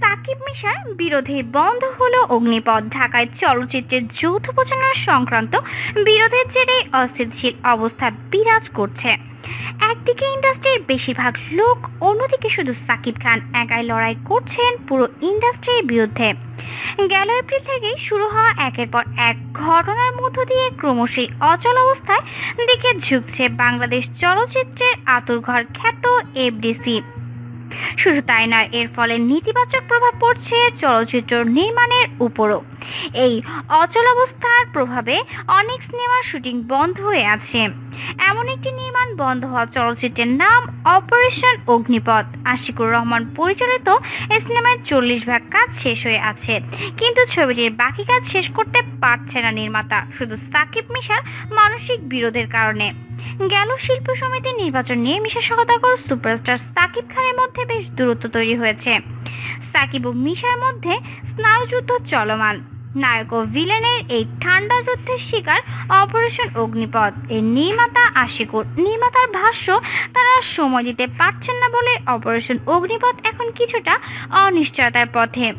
সাকিব মিশার বিরোধী বন্ধ হলো অগ্নিপথ। ঢাকায় চলচ্চিত্রের যৌথ প্রচারণা সংক্রান্ত বিরোধের জেরে অস্থিতিশীল অবস্থা বিরাজ করছে। একদিকে ইন্ডাস্ট্রির বেশিরভাগ লোক, অন্যদিকে শুধু সাকিব খান একাই লড়াই করছেন পুরো ইন্ডাস্ট্রির বিরুদ্ধে। গেল এপ্রিল থেকেই শুরু হওয়া একের পর এক ঘটনার মধ্য দিয়ে ক্রমশই অচল অবস্থায় দিকে ঝুঁকছে বাংলাদেশ চলচ্চিত্রের আতুরঘর খ্যাত এফডিসি। শুধু তাই নয়, এর ফলে নেতিবাচক প্রভাব পড়ছে চলচ্চিত্র নির্মাণের উপরও। এই অচলাবস্থার প্রভাবে অনেক সিনেমার শুটিং বন্ধ হয়ে আছে। এমন একটি নির্মাণ বন্ধ হওয়া চলচ্চিত্রের নাম অপারেশন অগ্নিপথ আশিকুর রহমান পরিচালিত এই সিনেমায় চল্লিশ ভাগ কাজ শেষ হয়ে আছে। কিন্তু ছবিটির বাকি কাজ শেষ করতে পারছে না নির্মাতা, শুধু সাকিব মিশার মানসিক বিরোধের কারণে। গেল শিল্প সমিতির নির্বাচন নিয়ে মিশা সহদাগর সুপারস্টার সাকিব খানের মধ্যে বেশ দূরত্ব তৈরি হয়েছে। সাকিব ও মিশার মধ্যে স্নায়ুযুদ্ধ চলমান। নায়ক ও ভিলেনের এই ঠান্ডা যুদ্ধের শিকার অপারেশন অগ্নিপথ এর নির্মাতা আশিকুর নির্মাতার ভাষ্য, তারা সময় দিতে পারছেন না বলে অপারেশন অগ্নিপথ এখন কিছুটা অনিশ্চয়তার পথে।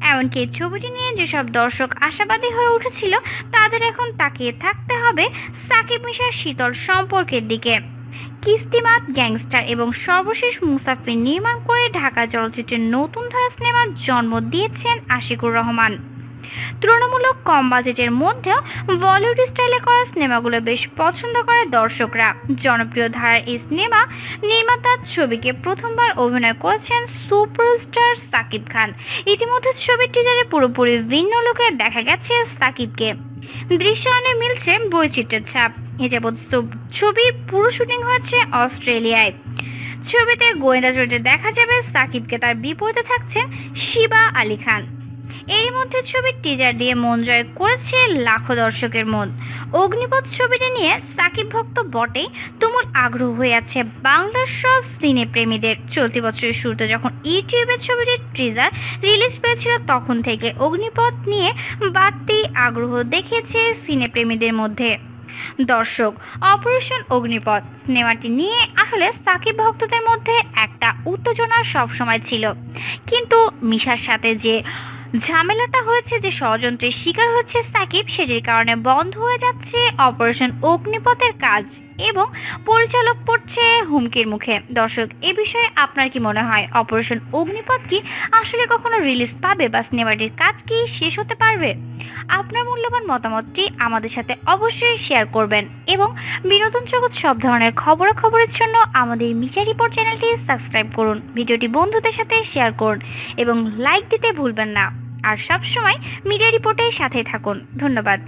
এমনকি ছবিটি নিয়ে যেসব দর্শক আশাবাদী হয়ে উঠেছিল, তাদের এখন তাকিয়ে থাকতে হবে সাকিব মিশার শীতল সম্পর্কের দিকে। কিস্তিমাত গ্যাংস্টার এবং সর্বশেষ মুসাফির নির্মাণ করে ঢাকা চলচ্চিত্রের নতুন ধারা সিনেমার জন্ম দিয়েছেন আশিকুর রহমান। তুলনামূলক কম বাজেটের মধ্যেও বলিউড স্টাইলে করা সিনেমাগুলো বেশ পছন্দ করে দর্শকরা। জনপ্রিয় ধারার এই সিনেমা নির্মাতার ছবিকে প্রথমবার অভিনয় করেছেন সুপারস্টার সাকিব খান। ইতিমধ্যে ছবির টিজারে পুরোপুরি ভিন্ন লোকে দেখা গেছে সাকিবকে। দৃশ্যায়নে মিলছে বৈচিত্র্যের ছাপ। এ ছবির পুরো শুটিং হয়েছে অস্ট্রেলিয়ায়। ছবিতে গোয়েন্দা চরিত্রে দেখা যাবে সাকিবকে। তার বিপরীতে থাকছেন শিবা আলী খান। এর মধ্যে ছবির টিজার দিয়ে মন জয় করেছে লাখো দর্শকের মন। অগ্নিপথ ছবিটি নিয়ে সাকিব ভক্ত বটেই, তুমুল আগ্রহ হয়ে আছে বাংলার সব সিনে প্রেমীদের। চলতি বছরের শুরুতে যখন ইউটিউবে ছবিটির টিজার রিলিজ পেয়েছিল তখন থেকে অগ্নিপথ নিয়ে বাড়তি আগ্রহ দেখিয়েছে সিনে প্রেমীদের মধ্যে। দর্শক, অপারেশন অগ্নিপথ সিনেমাটি নিয়ে আসলে সাকিব ভক্তদের মধ্যে একটা উত্তেজনা সবসময় ছিল। কিন্তু মিশার সাথে যে ঝামেলাটা হয়েছে যে ষড়যন্ত্রের শিকার হচ্ছে সাকিব, সেটির কারণে বন্ধ হয়ে যাচ্ছে অপারেশন অগ্নিপথের কাজ এবং পরিচালক পড়ছে হুমকির মুখে। দর্শক, এ বিষয়ে আপনার কি মনে হয়? অপারেশন অগ্নিপথ কি আসলে কখনো রিলিজ পাবে বা সিনেমাটির কাজ কি শেষ হতে পারবে? আপনার মূল্যবান মতামতটি আমাদের সাথে অবশ্যই শেয়ার করবেন এবং বিনোদন জগৎ সব ধরনের খবরাখবরের জন্য আমাদের মিডিয়া রিপোর্ট চ্যানেলটি সাবস্ক্রাইব করুন। ভিডিওটি বন্ধুদের সাথে শেয়ার করুন এবং লাইক দিতে ভুলবেন না। আর সবসময় মিডিয়া রিপোর্টের সাথে থাকুন। ধন্যবাদ।